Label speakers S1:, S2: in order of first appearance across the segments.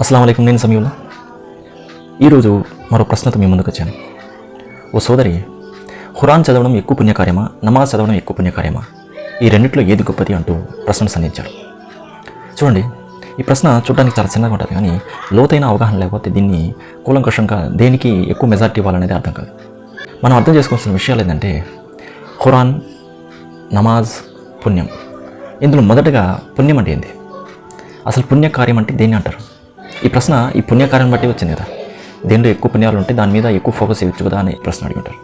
S1: అస్సలం అయికం నేను సమయంలో ఈరోజు మరో ప్రశ్నతో మీ ముందుకు వచ్చాను ఓ సోదరి ఖురాన్ చదవడం ఎక్కువ పుణ్యకార్యమా? నమాజ్ చదవడం ఎక్కువ పుణ్యకార్యమా? ఈ రెండిట్లో ఏది గొప్పది అంటూ ప్రశ్నను సంధించారు చూడండి ఈ ప్రశ్న చూడడానికి చాలా చిన్నగా ఉంటుంది కానీ లోతైన అవగాహన లేకపోతే దీన్ని కూలంకషంగా దేనికి ఎక్కువ మెజార్టీ ఇవ్వాలనేది అర్థం కాదు. మనం అర్థం చేసుకోవాల్సిన విషయాలు ఏంటంటే ఖురాన్ నమాజ్ పుణ్యం. ఇందులో మొదటగా పుణ్యం అంటే ఏంది? అసలు పుణ్యకార్యం అంటే దేన్ని అంటారు? ఈ ప్రశ్న ఈ పుణ్యకార్యం బట్టి వచ్చింది కదా? దేంట్లో ఎక్కువ పుణ్యాలు ఉంటే దాని మీద ఎక్కువ ఫోకస్ ఇవ్వచ్చు కదా అనే ప్రశ్న అడిగి ఉంటారు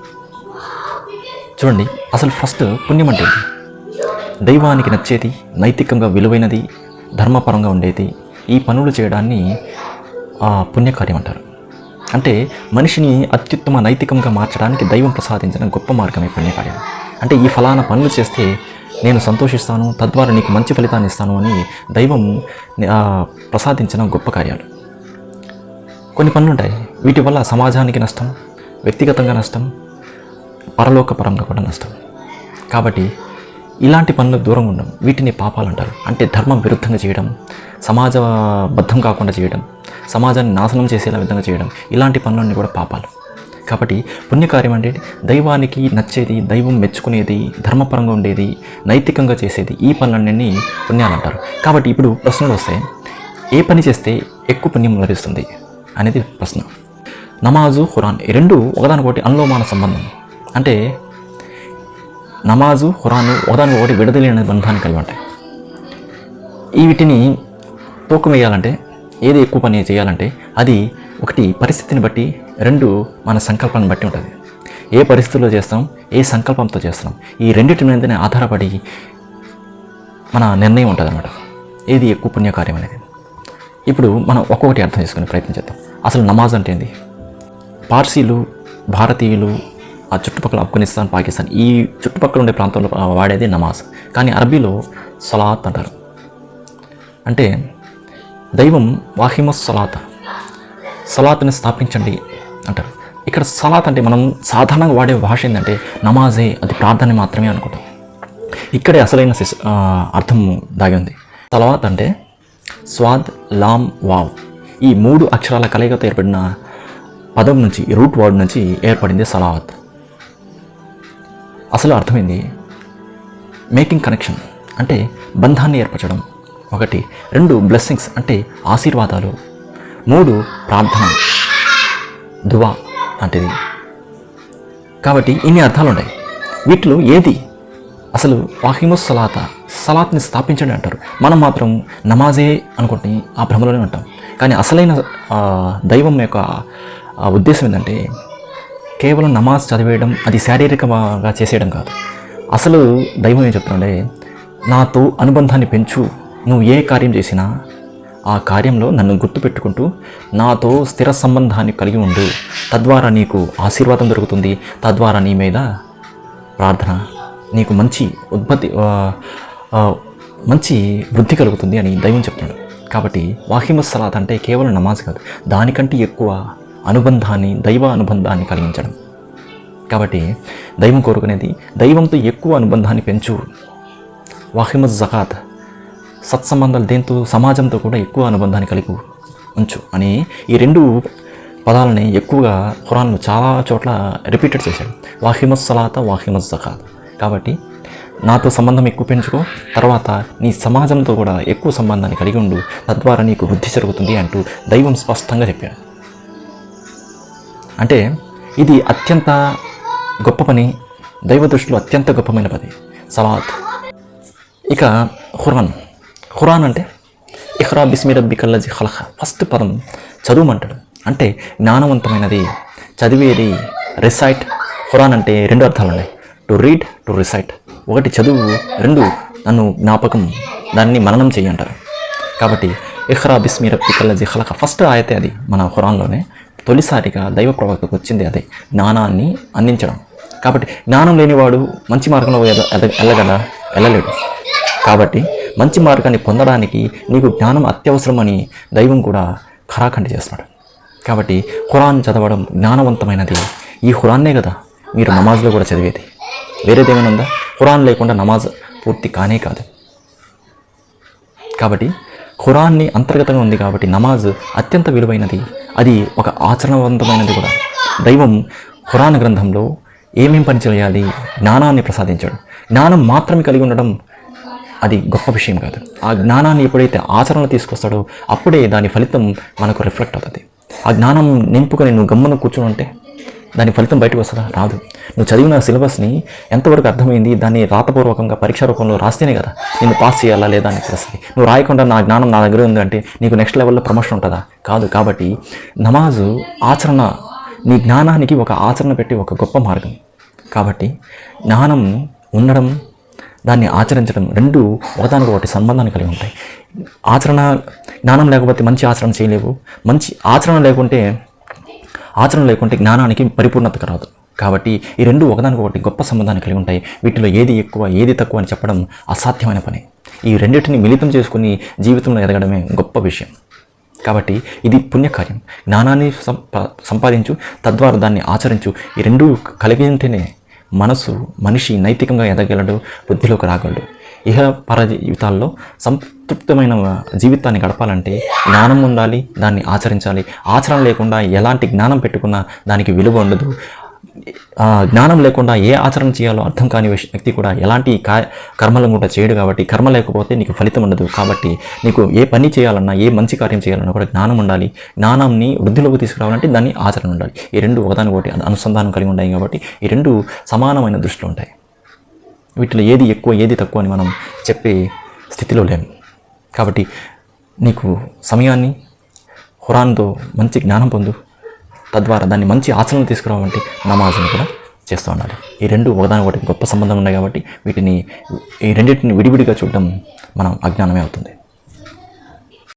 S1: చూడండి అసలు ఫస్ట్ పుణ్యం అంటే దైవానికి నచ్చేది నైతికంగా విలువైనది ధర్మపరంగా ఉండేది ఈ పనులు చేయడాన్ని పుణ్యకార్యం అంటారు. అంటే మనిషిని అత్యుత్తమ నైతికంగా మార్చడానికి దైవం ప్రసాదించిన గొప్ప మార్గమే పుణ్యకార్యం. అంటే ఈ ఫలానా పనులు చేస్తే నేను సంతోషిస్తాను తద్వారా నీకు మంచి ఫలితాన్ని ఇస్తాను అని దైవం ప్రసాదించిన గొప్ప కార్యాలు. కొన్ని పనులు ఉంటాయి వీటి వల్ల సమాజానికి నష్టం వ్యక్తిగతంగా నష్టం పరలోకపరంగా కూడా నష్టం. కాబట్టి ఇలాంటి పనులకు దూరంగా ఉండడం వీటిని పాపాలు అంటారు అంటే ధర్మం విరుద్ధంగా చేయడం సమాజబద్ధం కాకుండా చేయడం సమాజాన్ని నాశనం చేసేలా విధంగా చేయడం ఇలాంటి పనులన్నీ కూడా పాపాలు. కాబట్టి పుణ్యకార్యం అంటే దైవానికి నచ్చేది దైవం మెచ్చుకునేది ధర్మపరంగా ఉండేది నైతికంగా చేసేది ఈ పనులన్నీ పుణ్యాలు అంటారు. కాబట్టి ఇప్పుడు ప్రశ్నలు వస్తాయి. ఏ పని చేస్తే ఎక్కువ పుణ్యం లభిస్తుంది అనేది ప్రశ్న. నమాజు ఖురాన్ ఈ రెండు ఒకదానికొకటి అనులోమాన సంబంధం. అంటే నమాజు ఖురాను ఒకదానికొకటి విడదలేని బంధాన్ని కలిగి ఉంటాయి. ఈ వీటిని తూకం వేయాలంటే ఏది ఎక్కువ పని చేయాలంటే అది ఒకటి పరిస్థితిని బట్టి రెండు మన సంకల్పాన్ని బట్టి ఉంటుంది. ఏ పరిస్థితుల్లో చేస్తాం ఏ సంకల్పంతో చేస్తున్నాం ఈ రెండింటి మీదనే ఆధారపడి మన నిర్ణయం ఉంటుంది అనమాట ఏది ఎక్కువ పుణ్యకార్యం అనేది. ఇప్పుడు మనం ఒక్కొక్కటి అర్థం చేసుకునే ప్రయత్నం చేద్దాం. అసలు నమాజ్ అంటే ఏంది? పార్సీలు భారతీయులు ఆ చుట్టుపక్కల ఆఫ్ఘనిస్తాన్ పాకిస్తాన్ ఈ చుట్టుపక్కల ఉండే ప్రాంతంలో వాడేది నమాజ్. కానీ అరబీలో సలాత్ అంటారు. అంటే దైవం వాహిమస్ సలాత్. సలాత్ని స్థాపించండి అంటారు. ఇక్కడ సలాత్ అంటే మనం సాధారణంగా వాడే భాష ఏంటంటే నమాజే అది ప్రార్థన మాత్రమే అనుకుంటాం. ఇక్కడే అసలైన సిస్ అర్థం దాగి ఉంది. సలవాత్ అంటే స్వాద్ లామ్ వావ్. ఈ మూడు అక్షరాల కలయికతో ఏర్పడిన పదం నుంచి రూట్ వర్డ్ నుంచి ఏర్పడింది సలావత్ అసలు అర్థమైంది మేకింగ్ కనెక్షన్ అంటే బంధాన్ని ఏర్పరచడం. ఒకటి రెండు బ్లెస్సింగ్స్ అంటే ఆశీర్వాదాలు. మూడు ప్రార్థన. దువా లాంటిది కాబట్టి ఇన్ని అర్థాలు ఉన్నాయి వీటిలో ఏది? అసలు వాహిముస్ సలాత సలాత్ని స్థాపించండి అంటారు. మనం మాత్రం నమాజే అనుకుంటే ఆ భ్రమలోనే ఉంటాం. కానీ అసలైన దైవం యొక్క ఉద్దేశం ఏంటంటే కేవలం నమాజ్ చదివేయడం అది శారీరకంగా చేసేయడం కాదు. అసలు దైవం ఏం చెప్తుండే నాతో అనుబంధాన్ని పెంచు నువ్వు ఏ కార్యం చేసినా ఆ కార్యంలో నన్ను గుర్తుపెట్టుకుంటూ నాతో స్థిర సంబంధాన్ని కలిగి ఉండు. తద్వారా నీకు ఆశీర్వాదం దొరుకుతుంది. తద్వారా నీ మీద ప్రార్థన నీకు మంచి ఉత్పత్తి మంచి వృద్ధి కలుగుతుంది అని దైవం చెప్తున్నాడు. కాబట్టి వాహిమ సలాత్ అంటే కేవలం నమాజ్ కాదు. దానికంటే ఎక్కువ అనుబంధాన్ని దైవ అనుబంధాన్ని కలిగించడం. కాబట్టి దైవం కోరుకునేది దైవంతో ఎక్కువ అనుబంధాన్ని పెంచు. వాహిమ జకాత్ సత్సంబంధాలు దేంతో సమాజంతో కూడా ఎక్కువ అనుబంధాన్ని కలిగి ఉంచు అని ఈ రెండు పదాలని ఎక్కువగా ఖురాన్లో చాలా చోట్ల రిపీటెడ్ చేశాడు. వాహిమస్ సలాత వాహిమస్ జకాత్ కాబట్టి నాతో సంబంధం ఎక్కువ పెంచుకో తర్వాత నీ సమాజంతో కూడా ఎక్కువ సంబంధాన్ని కలిగి ఉండు తద్వారా నీకు వృద్ధి జరుగుతుంది అంటూ దైవం స్పష్టంగా చెప్పాడు. అంటే ఇది అత్యంత గొప్ప పని దైవ దృష్టిలో అత్యంత గొప్పమైన పని సలాత్. ఇక ఖురాన్. ఖురాన్ అంటే ఇహ్రా బిస్మి రబ్బి కల్లజి ఖలఖ ఫస్ట్ పదం చదువుమంటాడు అంటే జ్ఞానవంతమైనది చదివేది రిసైట్ ఖురాన్ అంటే రెండు అర్థాలు ఉన్నాయి టు రీడ్ టు రిసైట్ ఒకటి చదువు రెండు నన్ను జ్ఞాపకం దాన్ని మననం చేయంటారు కాబట్టి ఇహ్రా బిస్మి రబ్బి కల్లజి ఖలఖ. ఫస్ట్ ఆయతే అది మన ఖురాన్లోనే తొలిసారిగా దైవ ప్రవక్తకు వచ్చింది అదే జ్ఞానాన్ని అందించడం. కాబట్టి జ్ఞానం లేనివాడు మంచి మార్గంలో ఎద- వెళ్ళలేడు కాబట్టి మంచి మార్గాన్ని పొందడానికి నీకు జ్ఞానం అత్యవసరమని దైవం కూడా ఖరాఖండి చేస్తున్నాడు. కాబట్టి ఖురాన్ చదవడం జ్ఞానవంతమైనది. ఈ ఖురాన్నే కదా మీరు నమాజ్లో కూడా చదివేది. వేరేదేమైనా ఉందా? ఖురాన్ లేకుండా నమాజ్ పూర్తి కానే కాదు. కాబట్టి ఖురాన్ని అంతర్గతంగా ఉంది కాబట్టి నమాజ్ అత్యంత విలువైనది. అది ఒక ఆచరణవంతమైనది కూడా. దైవం ఖురాన్ గ్రంథంలో ఏమేం పని చేయాలి? జ్ఞానాన్ని ప్రసాదించాడు. జ్ఞానం మాత్రమే కలిగి ఉండడం అది గొప్ప విషయం కాదు. ఆ జ్ఞానాన్ని ఎప్పుడైతే ఆచరణలో తీసుకొస్తాడో అప్పుడే దాని ఫలితం మనకు రిఫ్లెక్ట్ అవుతుంది. ఆ జ్ఞానం నింపుకొని నువ్వు గమ్మున కూర్చుని ఉంటే దాని ఫలితం బయటకు వస్తుందా? రాదు. నువ్వు చదివిన సిలబస్ని ఎంతవరకు అర్థమైంది? దాన్ని రాతపూర్వకంగా పరీక్ష రూపంలో రాస్తేనే కదా. నేను పాస్ చేయాలా లేదా అని తెలుస్తుంది నువ్వు రాయకుండా నా జ్ఞానం నా దగ్గర ఉంది అంటే నీకు నెక్స్ట్ లెవెల్లో ప్రమోషన్ ఉంటుందా? కాదు. కాబట్టి నమాజు ఆచరణ నీ జ్ఞానానికి ఒక ఆచరణ పెట్టి ఒక గొప్ప మార్గం. కాబట్టి జ్ఞానం ఉండడం దాన్ని ఆచరించడం రెండు ఒకదానికి ఒకటి సంబంధాన్ని కలిగి ఉంటాయి. ఆచరణ జ్ఞానం లేకపోతే మంచి ఆచరణ చేయలేవు. మంచి ఆచరణ లేకుంటే ఆచరణ లేకుంటే జ్ఞానానికి పరిపూర్ణత రాదు కాబట్టి ఈ రెండు ఒకదానికొకటి గొప్ప సంబంధాన్ని కలిగి ఉంటాయి. వీటిలో ఏది ఎక్కువ ఏది తక్కువ అని చెప్పడం అసాధ్యమైన పని. ఈ రెండింటిని మిళితం చేసుకుని జీవితంలో ఎదగడమే గొప్ప విషయం. కాబట్టి ఇది పుణ్యకార్యం. జ్ఞానాన్ని సంపా సంపాదించు తద్వారా దాన్ని ఆచరించు. ఈ రెండు కలిగి ఉంటేనే మనసు మనిషి నైతికంగా ఎదగలడు బుద్ధిలోకి రాగలడు. ఇహ పర జీవితాల్లో సంతృప్తమైన జీవితాన్ని గడపాలంటే జ్ఞానం ఉండాలి దాన్ని ఆచరించాలి. ఆచరణ లేకుండా ఎలాంటి జ్ఞానం పెట్టుకున్నా దానికి విలువ ఉండదు. జ్ఞానం లేకుండా ఏ ఆచరణ చేయాలో అర్థం కాని వ్యక్తి కూడా ఎలాంటి కా కర్మలను కూడా చేయడు కాబట్టి కర్మ లేకపోతే నీకు ఫలితం ఉండదు కాబట్టి నీకు ఏ పని చేయాలన్నా ఏ మంచి కార్యం చేయాలన్నా కూడా జ్ఞానం ఉండాలి. జ్ఞానాన్ని వృద్ధిలోకి తీసుకురావాలంటే దాన్ని ఆచరణ ఉండాలి. ఈ రెండు ఒకదానికొకటి అనుసంధానం కలిగి ఉంటాయి కాబట్టి ఈ రెండు సమానమైన దృష్టిలో ఉంటాయి. వీటిలో ఏది ఎక్కువ ఏది తక్కువ అని మనం చెప్పే స్థితిలో లేము. కాబట్టి నీకు సమయాన్ని హురాన్తో మంచి జ్ఞానం పొందు. తద్వారా దాన్ని మంచి ఆచరణ తీసుకురావాలంటే నమాజ్ని కూడా చేస్తూ ఉండాలి. ఈ రెండు ఒకదాని ఒకటి గొప్ప సంబంధం ఉన్నాయి కాబట్టి వీటిని ఈ రెండింటిని విడివిడిగా చూడడం మనం అజ్ఞానమే అవుతుంది.